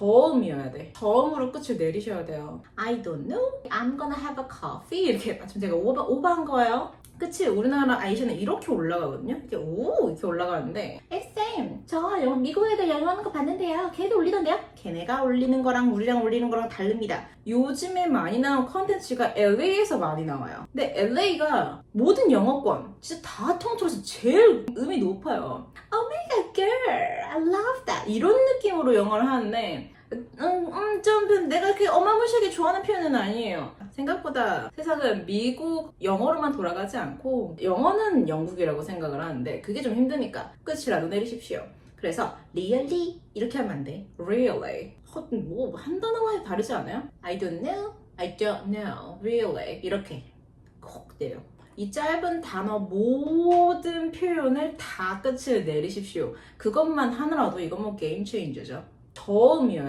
저음이어야 돼. 저음으로 끝을 내리셔야 돼요. I don't know. I'm gonna have a coffee. 이렇게 지금 제가 오버, 오버한 거예요. 끝이 우리나라 아이션은 이렇게 올라가거든요. 이렇게 오 이렇게 올라가는데 쌤, 저 미국 애들 영어 하는 거 봤는데요. 걔도 올리던데요? 걔네가 올리는 거랑 우리랑 올리는 거랑 다릅니다. 요즘에 많이 나온 컨텐츠가 LA에서 많이 나와요. 근데 LA가 모든 영어권 진짜 다 통틀어서 제일 음이 높아요. I love that. 이런 느낌으로 영어를 하는데 음, 음, 좀 내가 그렇게 어마무시하게 좋아하는 표현은 아니에요. 생각보다 세상은 미국 영어로만 돌아가지 않고 영어는 영국이라고 생각을 하는데 그게 좀 힘드니까 끝이라도 내리십시오. 그래서 really 이렇게 하면 안 돼. really. 뭐한 단어만 다르지 않아요? I don't know, I don't know, really 이렇게 콕 내려. 이 짧은 단어 모든 표현을 다 끝을 내리십시오. 그것만 하느라도 이건 뭐 게임 체인저죠. 저음이어요.